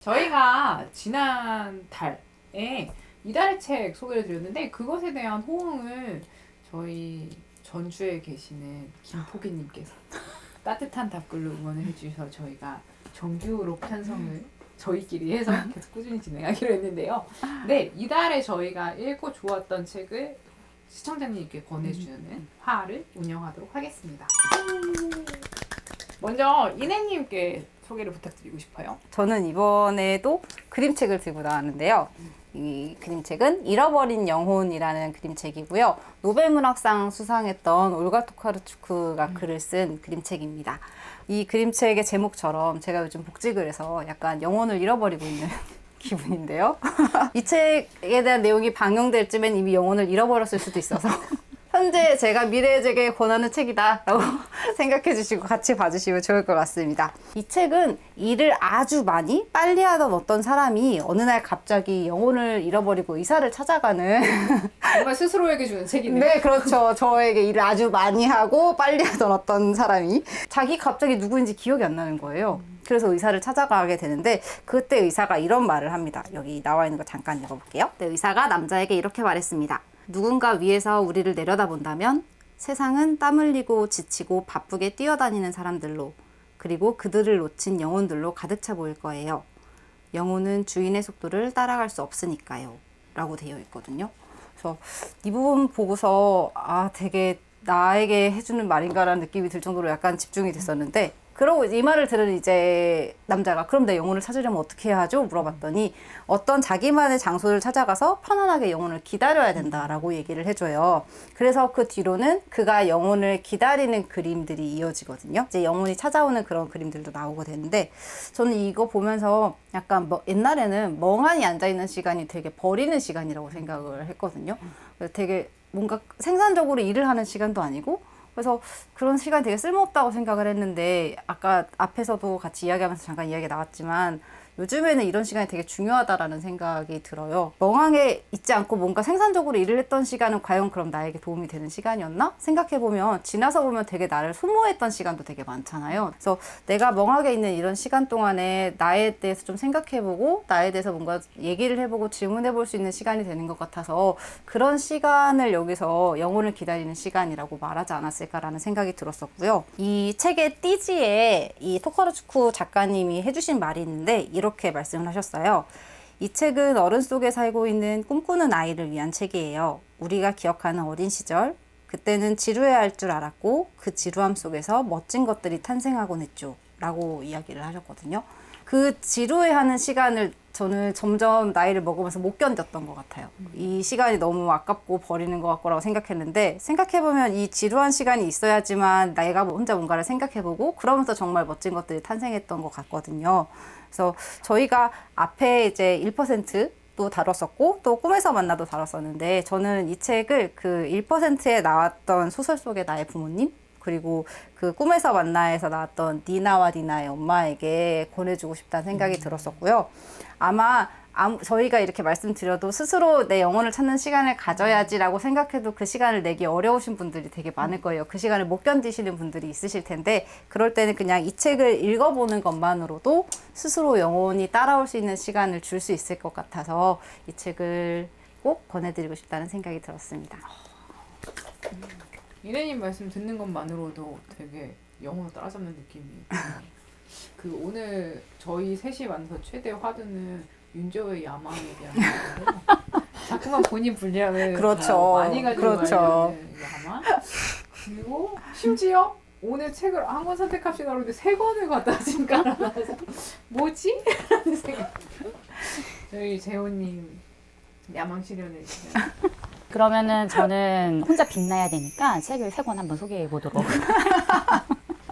저희가 지난 달에 이달의 책 소개를 드렸는데 그것에 대한 호응을 저희 전주에 계시는 김포기님께서 따뜻한 답글로 응원을 해주셔서 저희가 정규로 편성을 저희끼리 해서 계속 꾸준히 진행하기로 했는데요. 네, 이달에 저희가 읽고 좋았던 책을 시청자님께 권해주는 화를 운영하도록 하겠습니다. 먼저 이내님께 소개를 부탁드리고 싶어요. 저는 이번에도 그림책을 들고 나왔는데요. 이 그림책은 잃어버린 영혼이라는 그림책이고요. 노벨문학상 수상했던 올가 토카르추크가 글을 쓴 그림책입니다. 이 그림책의 제목처럼 제가 요즘 복직을 해서 약간 영혼을 잃어버리고 있는 기분인데요. 이 책에 대한 내용이 방영될 쯤엔 이미 영혼을 잃어버렸을 수도 있어서 현재 제가 미래의 제게 권하는 책이다라고 생각해 주시고 같이 봐주시면 좋을 것 같습니다. 이 책은 일을 아주 많이 빨리 하던 어떤 사람이 어느 날 갑자기 영혼을 잃어버리고 의사를 찾아가는 정말 스스로에게 주는 책이네요. 네, 그렇죠. 저에게 일을 아주 많이 하고 빨리 하던 어떤 사람이 자기 갑자기 누구인지 기억이 안 나는 거예요. 그래서 의사를 찾아가게 되는데 그때 의사가 이런 말을 합니다. 여기 나와 있는 거 잠깐 읽어볼게요. 네, 의사가 남자에게 이렇게 말했습니다. 누군가 위에서 우리를 내려다본다면 세상은 땀 흘리고 지치고 바쁘게 뛰어다니는 사람들로 그리고 그들을 놓친 영혼들로 가득 차 보일 거예요. 영혼은 주인의 속도를 따라갈 수 없으니까요. 라고 되어 있거든요. 그래서 이 부분 보고서 아 되게 나에게 해주는 말인가라는 느낌이 들 정도로 약간 집중이 됐었는데 그러고 이 말을 들은 이제 남자가 그럼 내 영혼을 찾으려면 어떻게 해야 하죠? 물어봤더니 어떤 자기만의 장소를 찾아가서 편안하게 영혼을 기다려야 된다라고 얘기를 해줘요. 그래서 그 뒤로는 그가 영혼을 기다리는 그림들이 이어지거든요. 이제 영혼이 찾아오는 그런 그림들도 나오고 되는데 저는 이거 보면서 약간 뭐 옛날에는 멍하니 앉아 있는 시간이 되게 버리는 시간이라고 생각을 했거든요. 되게 뭔가 생산적으로 일을 하는 시간도 아니고 그래서 그런 시간 되게 쓸모없다고 생각을 했는데 아까 앞에서도 같이 이야기하면서 잠깐 이야기 나왔지만 요즘에는 이런 시간이 되게 중요하다라는 생각이 들어요. 멍하게 있지 않고 뭔가 생산적으로 일을 했던 시간은 과연 그럼 나에게 도움이 되는 시간이었나? 생각해보면 지나서 보면 되게 나를 소모했던 시간도 되게 많잖아요. 그래서 내가 멍하게 있는 이런 시간 동안에 나에 대해서 좀 생각해보고 나에 대해서 뭔가 얘기를 해보고 질문해볼 수 있는 시간이 되는 것 같아서 그런 시간을 여기서 영혼을 기다리는 시간이라고 말하지 않았을까 라는 생각이 들었었고요. 이 책의 띠지에 이 토카르츠쿠 작가님이 해주신 말이 있는데 이렇게 말씀을 하셨어요. 이 책은 어른 속에 살고 있는 꿈꾸는 아이를 위한 책이에요. 우리가 기억하는 어린 시절, 그때는 지루해야 할 줄 알았고 그 지루함 속에서 멋진 것들이 탄생하곤 했죠. 라고 이야기를 하셨거든요. 그 지루해하는 시간을 저는 점점 나이를 먹으면서 못 견뎠던 것 같아요. 이 시간이 너무 아깝고 버리는 것 같고라고 생각했는데 생각해보면 이 지루한 시간이 있어야지만 내가 혼자 뭔가를 생각해보고 그러면서 정말 멋진 것들이 탄생했던 것 같거든요. 그래서 저희가 앞에 이제 1%도 다뤘었고 또 꿈에서 만나도 다뤘었는데 저는 이 책을 그 1%에 나왔던 소설 속의 나의 부모님 그리고 그 꿈에서 만나에서 나왔던 니나와 니나의 엄마에게 권해주고 싶다는 생각이 들었었고요. 아마 아무, 저희가 이렇게 말씀드려도 스스로 내 영혼을 찾는 시간을 가져야지라고 생각해도 그 시간을 내기 어려우신 분들이 되게 많을 거예요. 그 시간을 못 견디시는 분들이 있으실 텐데 그럴 때는 그냥 이 책을 읽어보는 것만으로도 스스로 영혼이 따라올 수 있는 시간을 줄 수 있을 것 같아서 이 책을 꼭 권해드리고 싶다는 생각이 들었습니다. 이래님 말씀 듣는 것만으로도 되게 영혼을 따라잡는 느낌이 그 오늘 저희 셋이 만나서 최대 화두는 윤조의 야망에 대한 거예요. 자꾸만 본인 분량을 그렇죠. 더 많이 가지고 그렇죠. 야망 그리고 심지어 오늘 책을 한 권 선택합시다 그러는데 세 권을 갖다 진 깔아놔서 뭐지? 라는 생각 저희 재호님 야망 실현을 그러면은 저는 혼자 빛나야 되니까 책을 세 권 한번 소개해 보도록.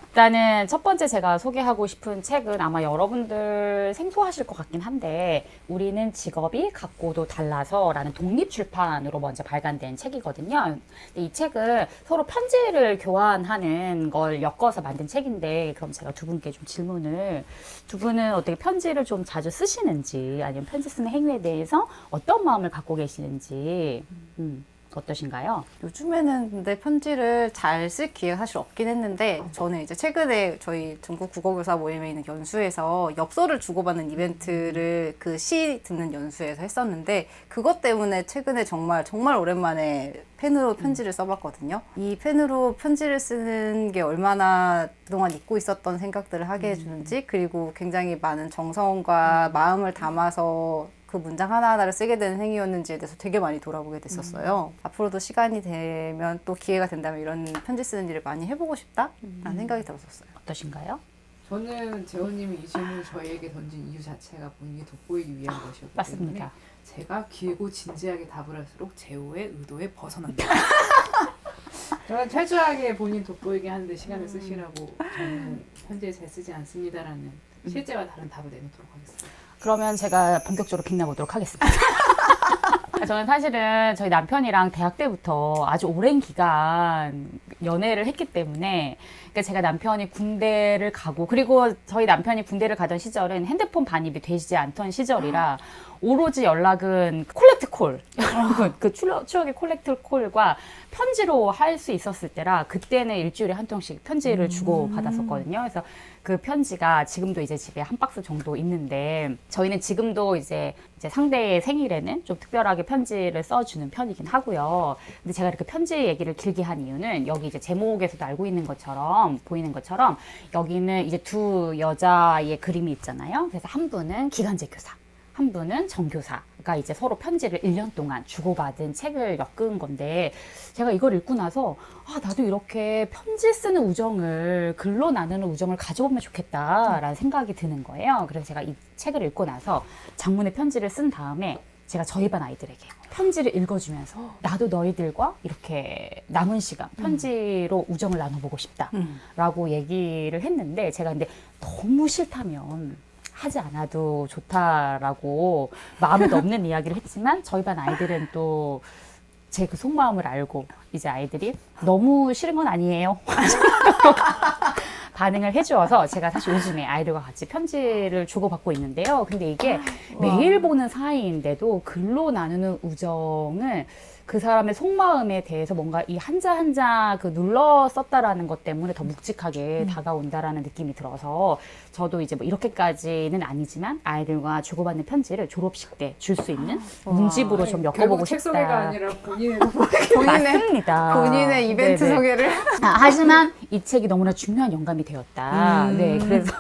일단은 첫 번째 제가 소개하고 싶은 책은 아마 여러분들 생소하실 것 같긴 한데 우리는 직업이 각고도 달라서라는 독립 출판으로 먼저 발간된 책이거든요. 근데 이 책은 서로 편지를 교환하는 걸 엮어서 만든 책인데 그럼 제가 두 분께 좀 질문을 두 분은 어떻게 편지를 좀 자주 쓰시는지 아니면 편지 쓰는 행위에 대해서 어떤 마음을 갖고 계시는지 음, 어떠신가요? 요즘에는 근데 편지를 잘 쓸 기회가 사실 없긴 했는데 저는 이제 최근에 저희 중국 국어교사 모임에 있는 연수에서 엽서를 주고받는 이벤트를 그 시 듣는 연수에서 했었는데 그것 때문에 최근에 정말 정말 오랜만에 펜으로 편지를 써봤거든요. 이 펜으로 편지를 쓰는 게 얼마나 그동안 잊고 있었던 생각들을 하게 해주는지 그리고 굉장히 많은 정성과 마음을 담아서 그 문장 하나하나를 쓰게 되는 행위였는지에 대해서 되게 많이 돌아보게 됐었어요. 앞으로도 시간이 되면 또 기회가 된다면 이런 편지 쓰는 일을 많이 해보고 싶다라는 생각이 들었었어요. 어떠신가요? 저는 재호님이 이 질문을 저희에게 던진 이유 자체가 본인이 돋보이기 위한 것이었기 때문에 맞습니다. 제가 길고 진지하게 답을 할수록 재호의 의도에 벗어난다. 저는 철저하게 본인 돋보이게 하는데 시간을 쓰시라고 저는 편지에 잘 쓰지 않습니다라는 실제와 다른 답을 내놓도록 하겠습니다. 그러면 제가 본격적으로 빛나보도록 하겠습니다. 저는 사실은 저희 남편이랑 대학 때부터 아주 오랜 기간 연애를 했기 때문에 그러니까 제가 남편이 군대를 가고 그리고 저희 남편이 군대를 가던 시절은 핸드폰 반입이 되지 않던 시절이라 오로지 연락은 콜렉트 콜 여러분 그 추억, 추억의 콜렉트 콜과 편지로 할 수 있었을 때라 그때는 일주일에 한 통씩 편지를 주고 받았었거든요. 그래서 그 편지가 지금도 이제 집에 한 박스 정도 있는데 저희는 지금도 이제 이제 상대의 생일에는 좀 특별하게 편지를 써주는 편이긴 하고요. 근데 제가 이렇게 편지 얘기를 길게 한 이유는 여기 이제 제목에서도 알고 있는 것처럼 보이는 것처럼 여기는 이제 두 여자의 그림이 있잖아요. 그래서 한 분은 기간제 교사. 한 분은 정교사가 이제 서로 편지를 1년 동안 주고받은 책을 엮은 건데 제가 이걸 읽고 나서 아 나도 이렇게 편지 쓰는 우정을 글로 나누는 우정을 가져보면 좋겠다라는 생각이 드는 거예요. 그래서 제가 이 책을 읽고 나서 장문의 편지를 쓴 다음에 제가 저희 반 아이들에게 편지를 읽어주면서 나도 너희들과 이렇게 남은 시간 편지로 우정을 나눠보고 싶다라고 얘기를 했는데 제가 근데 너무 싫다면 하지 않아도 좋다라고 마음에도 없는 이야기를 했지만 저희 반 아이들은 또 제 그 속마음을 알고 이제 아이들이 너무 싫은 건 아니에요. 반응을 해주어서 제가 사실 요즘에 아이들과 같이 편지를 주고받고 있는데요. 근데 이게 매일 보는 사이인데도 글로 나누는 우정을 그 사람의 속마음에 대해서 뭔가 이 한자 한자 그 눌러 썼다라는 것 때문에 더 묵직하게 다가온다라는 느낌이 들어서 저도 이제 뭐 이렇게까지는 아니지만 아이들과 주고받는 편지를 졸업식 때 줄 수 있는 문집으로 좀 엮어보고 결국 책 소개가 싶다. 아니라 본인의 본인의. 본인의 이벤트 네네. 소개를 아, 하지만 이 책이 너무나 중요한 영감이 되었다. 음. 네, 그래서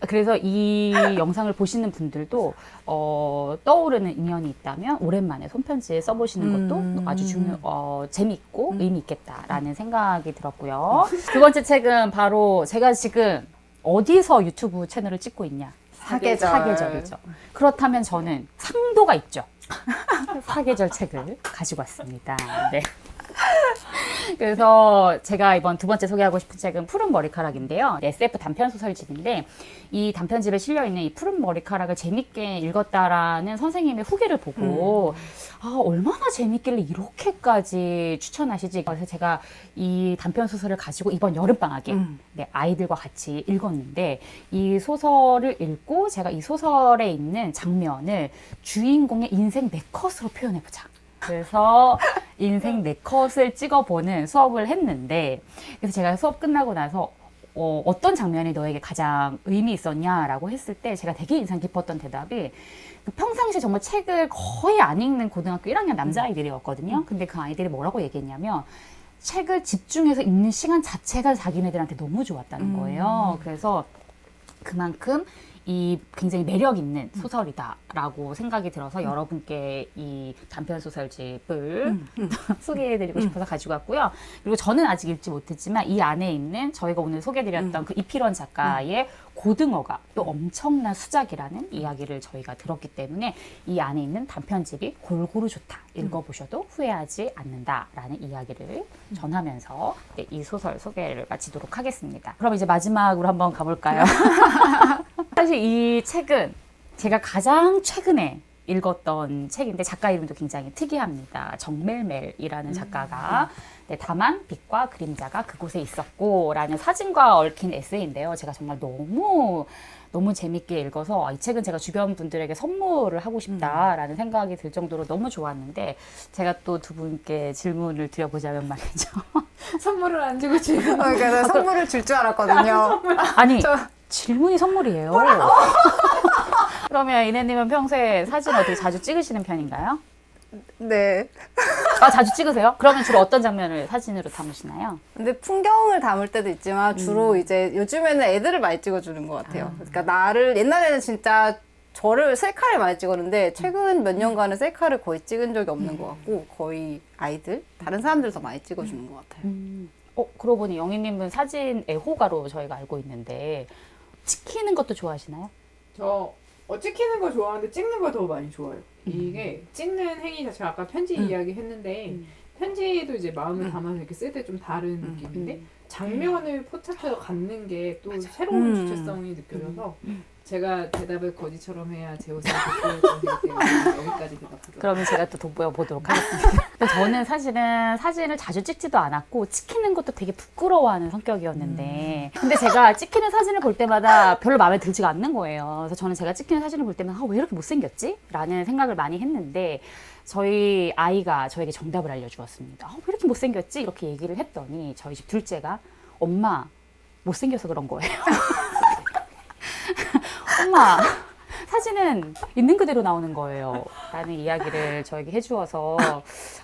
그래서 이 영상을 보시는 분들도 어, 떠오르는 인연이 있다면 오랜만에 손편지에 써보시는 것도 음. 아주 중요, 어, 재밌고 의미 있겠다라는 생각이 들었고요. 두 번째 책은 바로 제가 지금 어디서 유튜브 채널을 찍고 있냐? 사계절. 사계절이죠. 그렇다면 저는 상도가 있죠. 사계절 책을 가지고 왔습니다. 네. 그래서 제가 이번 두 번째 소개하고 싶은 책은 푸른 머리카락인데요. SF 단편 소설집인데 이 단편집에 실려 있는 이 푸른 머리카락을 재밌게 읽었다라는 선생님의 후기를 보고 아 얼마나 재밌길래 이렇게까지 추천하시지. 그래서 제가 이 단편 소설을 가지고 이번 여름 방학에 음. 네, 아이들과 같이 읽었는데 이 소설을 읽고 제가 이 소설에 있는 장면을 주인공의 인생 네 컷으로 표현해보자. 그래서 인생 네 컷을 찍어보는 수업을 했는데 그래서 제가 수업 끝나고 나서 어, 어떤 장면이 너에게 가장 의미 있었냐라고 했을 때 제가 되게 인상 깊었던 대답이 그 평상시에 정말 책을 거의 안 읽는 고등학교 1학년 남자아이들이었거든요. 근데 그 아이들이 뭐라고 얘기했냐면 책을 집중해서 읽는 시간 자체가 자기네들한테 너무 좋았다는 거예요. 그래서 그만큼 이 굉장히 매력 있는 소설이다라고 생각이 들어서 여러분께 이 단편 소설집을 소개해드리고 싶어서 가지고 왔고요. 그리고 저는 아직 읽지 못했지만 이 안에 있는 저희가 오늘 소개드렸던 그 이필원 작가의 고등어가 또 엄청난 수작이라는 이야기를 저희가 들었기 때문에 이 안에 있는 단편집이 골고루 좋다. 읽어보셔도 후회하지 않는다라는 이야기를 전하면서 네, 이 소설 소개를 마치도록 하겠습니다. 그럼 이제 마지막으로 한번 가볼까요? 사실 이 책은 제가 가장 최근에 읽었던 책인데 작가 이름도 굉장히 특이합니다. 정멜멜이라는 작가가 네, 다만 빛과 그림자가 그곳에 있었고 라는 사진과 얽힌 에세이인데요. 제가 정말 너무 너무 재밌게 읽어서 아, 이 책은 제가 주변 분들에게 선물을 하고 싶다라는 생각이 들 정도로 너무 좋았는데 제가 또 두 분께 질문을 드려보자면 말이죠. 선물을 안 주고 지금 그러니까 제가 선물을 줄 줄 알았거든요. 아니 저- 질문이 선물이에요. 그러면 이내님은 평소에 사진 어떻게 자주 찍으시는 편인가요? 네. 아 자주 찍으세요? 그러면 주로 어떤 장면을 사진으로 담으시나요? 근데 풍경을 담을 때도 있지만 주로 음. 이제 요즘에는 애들을 많이 찍어주는 것 같아요. 그러니까 나를 옛날에는 진짜 저를 셀카를 많이 찍었는데 최근 몇 년간은 셀카를 거의 찍은 적이 없는 것 같고 거의 아이들 다른 사람들 더 많이 찍어주는 것 같아요. 어 그러고 보니 영희님은 사진 애호가로 저희가 알고 있는데 찍히는 것도 좋아하시나요? 저 어, 찍히는 거 좋아하는데 찍는 거더 많이 좋아요. 이게 찍는 행위 자체가 아까 편지 이야기 했는데 편지도 이제 마음을 담아서 이렇게 쓸 때 좀 다른 느낌인데 장면을 포착해서 갖는 게 또 새로운 음. 주체성이 느껴져서 제가 대답을 거지처럼 해야 제 옷을 때문에 여기까지 대답하도록 그러면 제가 또 돋보여 보도록 하겠습니다. 근데 저는 사실은 사진을 자주 찍지도 않았고 찍히는 것도 되게 부끄러워하는 성격이었는데 근데 제가 찍히는 사진을 볼 때마다 별로 마음에 들지가 않는 거예요. 그래서 저는 제가 찍히는 사진을 볼 때마다 아, 왜 이렇게 못생겼지? 라는 생각을 많이 했는데 저희 아이가 저에게 정답을 알려주었습니다. 아, 왜 이렇게 못생겼지? 이렇게 얘기를 했더니 저희 집 둘째가 엄마 못생겨서 그런 거예요. 엄마 사진은 있는 그대로 나오는 거예요. 라는 이야기를 저에게 해주어서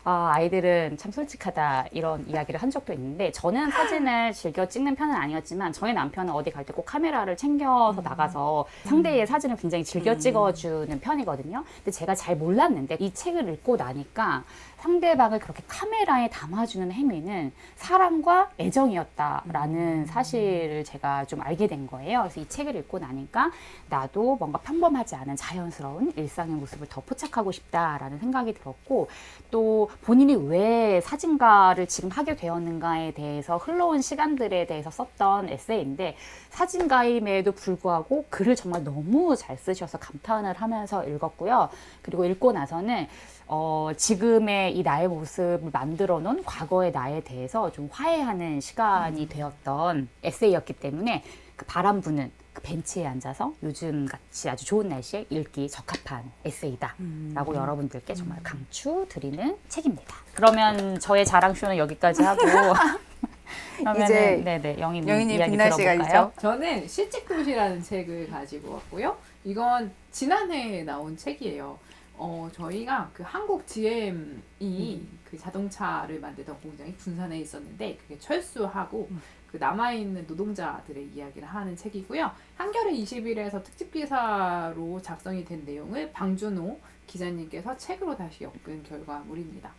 아, 아이들은 참 솔직하다 이런 이야기를 한 적도 있는데 저는 사진을 즐겨 찍는 편은 아니었지만 저희 남편은 어디 갈 때 꼭 카메라를 챙겨서 나가서 상대의 사진을 굉장히 즐겨 찍어주는 편이거든요. 근데 제가 잘 몰랐는데 이 책을 읽고 나니까 상대방을 그렇게 카메라에 담아주는 행위는 사랑과 애정이었다라는 사실을 제가 좀 알게 된 거예요. 그래서 이 책을 읽고 나니까 나도 뭔가 평범하지 않은 자연스러운 일상의 모습을 더 포착 하고 싶다라는 생각이 들었고 또 본인이 왜 사진가를 지금 하게 되었는가에 대해서 흘러온 시간들에 대해서 썼던 에세이인데 사진가임에도 불구하고 글을 정말 너무 잘 쓰셔서 감탄을 하면서 읽었고요. 그리고 읽고 나서는 어, 지금의 이 나의 모습을 만들어 놓은 과거의 나에 대해서 좀 화해하는 시간이 되었던 에세이였기 때문에 그 바람 부는 그 벤치에 앉아서 요즘 같이 아주 좋은 날씨에 읽기 적합한 에세이다. 라고 여러분들께 정말 강추드리는 책입니다. 그러면 저의 자랑쇼는 여기까지 하고 그러면은 이제 네네 영희님 영희님 이야기 빛날 들어볼까요? 시간이죠. 저는 실직도시라는 책을 가지고 왔고요. 이건 지난해에 나온 책이에요. 어, 저희가 그 한국 GM이 그 자동차를 만들던 공장이 군산에 있었는데 그게 철수하고 그 남아있는 노동자들의 이야기를 하는 책이고요. 한겨레 21에서 특집 기사로 작성이 된 내용을 방준호 기자님께서 책으로 다시 엮은 결과물입니다.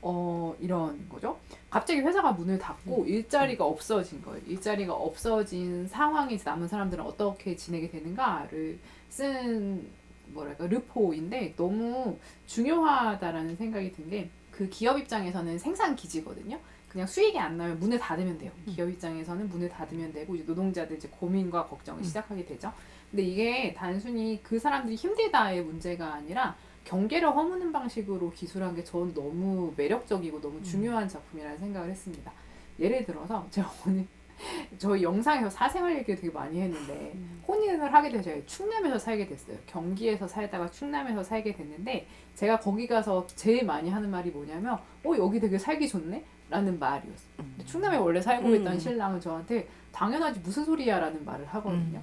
어, 이런 거죠. 갑자기 회사가 문을 닫고 일자리가 없어진 거예요. 일자리가 없어진 상황에서 남은 사람들은 어떻게 지내게 되는가를 쓴 뭐랄까 르포인데 너무 중요하다라는 생각이 든 게 그 기업 입장에서는 생산 기지거든요. 그냥 수익이 안 나면 문을 닫으면 돼요. 기업 입장에서는 문을 닫으면 되고 이제 노동자들 이제 고민과 걱정을 시작하게 되죠. 근데 이게 단순히 그 사람들이 힘들다의 문제가 아니라 경계를 허무는 방식으로 기술한 게 전 너무 매력적이고 너무 중요한 작품이라는 생각을 했습니다. 예를 들어서 제가 오늘 저희 영상에서 사생활 얘기를 되게 많이 했는데 혼인을 하게 돼서 제가 충남에서 살게 됐어요. 경기에서 살다가 충남에서 살게 됐는데 제가 거기 가서 제일 많이 하는 말이 뭐냐면 어 여기 되게 살기 좋네? 라는 말이었어요. 근데 충남에 원래 살고 있던 음. 신랑은 저한테 당연하지 무슨 소리야 라는 말을 하거든요.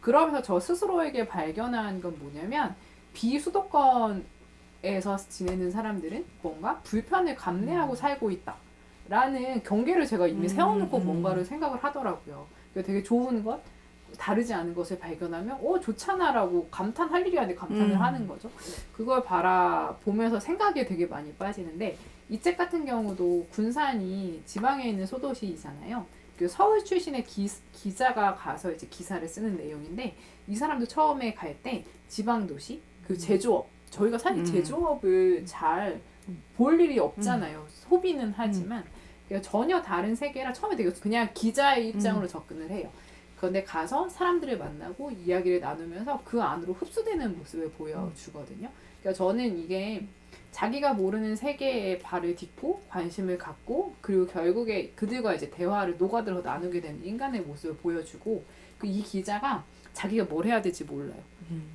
그러면서 저 스스로에게 발견한 건 뭐냐면 비수도권에서 지내는 사람들은 뭔가 불편을 감내하고 살고 있다. 라는 경계를 제가 이미 음, 세워놓고 음. 뭔가를 생각을 하더라고요. 그게 되게 좋은 것, 다르지 않은 것을 발견하면, 어, 좋잖아라고 감탄할 일이 아닌데 감탄을 음. 하는 거죠. 그걸 바라보면서 생각에 되게 많이 빠지는데, 이 책 같은 경우도 군산이 지방에 있는 소도시이잖아요. 그 서울 출신의 기, 기자가 가서 이제 기사를 쓰는 내용인데 이 사람도 처음에 갈 때 지방 도시 그 제조업 저희가 사실 음. 제조업을 잘 볼 일이 없잖아요. 소비는 하지만 그러니까 전혀 다른 세계라 처음에 되게 그냥 기자의 입장으로 접근을 해요. 그런데 가서 사람들을 만나고 이야기를 나누면서 그 안으로 흡수되는 모습을 보여주거든요. 그러니까 저는 이게 자기가 모르는 세계에 발을 딛고 관심을 갖고 그리고 결국에 그들과 이제 대화를 녹아들어 나누게 되는 인간의 모습을 보여주고 그 이 기자가 자기가 뭘 해야 될지 몰라요.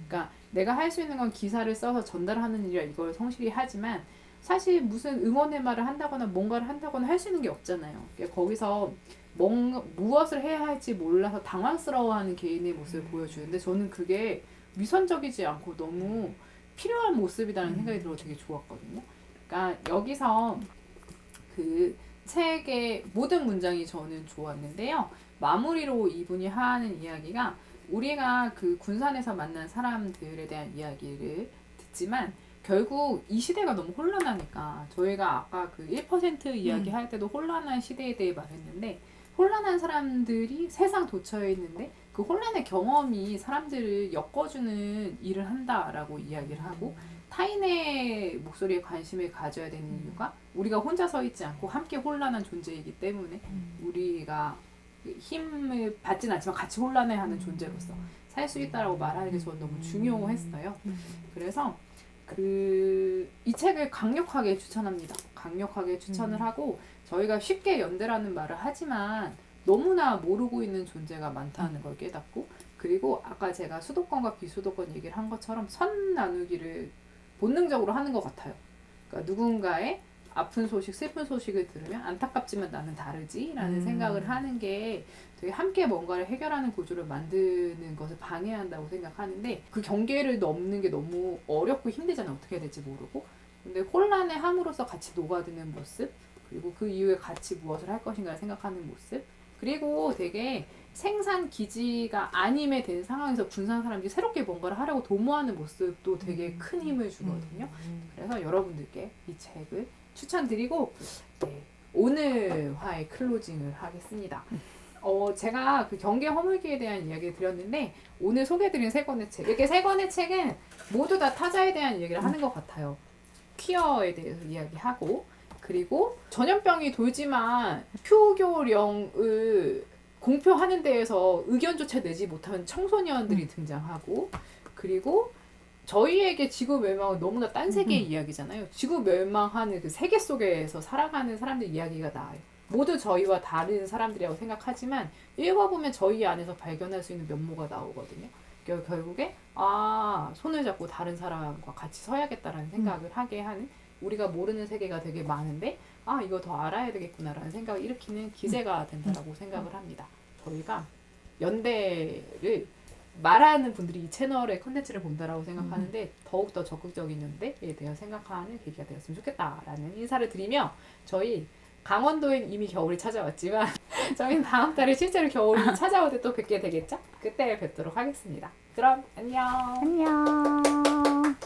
그러니까 내가 할 수 있는 건 기사를 써서 전달하는 일이라 이걸 성실히 하지만 사실 무슨 응원의 말을 한다거나 뭔가를 한다거나 할 수 있는 게 없잖아요. 그러니까 거기서 뭔 무엇을 해야 할지 몰라서 당황스러워하는 개인의 모습을 보여주는데 저는 그게 위선적이지 않고 너무 필요한 모습이라는 생각이 들어 되게 좋았거든요. 그러니까 여기서 그 책의 모든 문장이 저는 좋았는데요. 마무리로 이분이 하는 이야기가 우리가 그 군산에서 만난 사람들에 대한 이야기를 듣지만 결국 이 시대가 너무 혼란하니까 저희가 아까 그 1% 이야기 할 때도 혼란한 시대에 대해 말했는데 혼란한 사람들이 세상 도처에 있는데 그 혼란의 경험이 사람들을 엮어주는 일을 한다라고 이야기를 하고 타인의 목소리에 관심을 가져야 되는 이유가 우리가 혼자 서 있지 않고 함께 혼란한 존재이기 때문에 우리가 그 힘을 받진 않지만 같이 혼란해하는 존재로서 살 수 있다라고 말하는 게 저는 너무 중요했어요. 그래서 그 이 책을 강력하게 추천합니다. 강력하게 추천을 하고 저희가 쉽게 연대라는 말을 하지만 너무나 모르고 있는 존재가 많다는 걸 깨닫고 그리고 아까 제가 수도권과 비수도권 얘기를 한 것처럼 선 나누기를 본능적으로 하는 것 같아요. 그러니까 누군가의 아픈 소식, 슬픈 소식을 들으면 안타깝지만 나는 다르지라는 음. 생각을 하는 게 되게 함께 뭔가를 해결하는 구조를 만드는 것을 방해한다고 생각하는데 그 경계를 넘는 게 너무 어렵고 힘들잖아요. 어떻게 해야 될지 모르고. 근데 혼란에 함으로써 같이 녹아드는 모습, 그리고 그 이후에 같이 무엇을 할 것인가를 생각하는 모습, 그리고 되게 생산 기지가 아님에 된 상황에서 군산 사람들이 새롭게 뭔가를 하려고 도모하는 모습도 되게 큰 힘을 주거든요. 그래서 여러분들께 이 책을 추천드리고 네, 오늘 화의 클로징을 하겠습니다. 어, 제가 그 경계 허물기에 대한 이야기를 드렸는데 오늘 소개해드린 세 권의 책 이렇게 세 권의 책은 모두 다 타자에 대한 얘기를 하는 것 같아요. 퀴어에 대해서 이야기하고 그리고 전염병이 돌지만 표교령을 공표하는 데에서 의견조차 내지 못하는 청소년들이 등장하고 그리고 저희에게 지구 멸망은 너무나 딴 세계의 이야기잖아요. 지구 멸망하는 그 세계 속에서 살아가는 사람들 이야기가 나와요. 모두 저희와 다른 사람들이라고 생각하지만 읽어보면 저희 안에서 발견할 수 있는 면모가 나오거든요. 결- 결국에 아 손을 잡고 다른 사람과 같이 서야겠다라는 생각을 하게 하는 우리가 모르는 세계가 되게 많은데 아 이거 더 알아야 되겠구나라는 생각을 일으키는 기제가 된다라고 생각을 합니다. 저희가 연대를 말하는 분들이 이 채널의 컨텐츠를 본다라고 생각하는데 더욱 더 적극적인 연대에 대해 생각하는 계기가 되었으면 좋겠다라는 인사를 드리며 저희 강원도엔 이미 겨울이 찾아왔지만 저희는 다음 달에 실제로 겨울이 찾아올 때 또 뵙게 되겠죠? 그때 뵙도록 하겠습니다. 그럼 안녕. 안녕.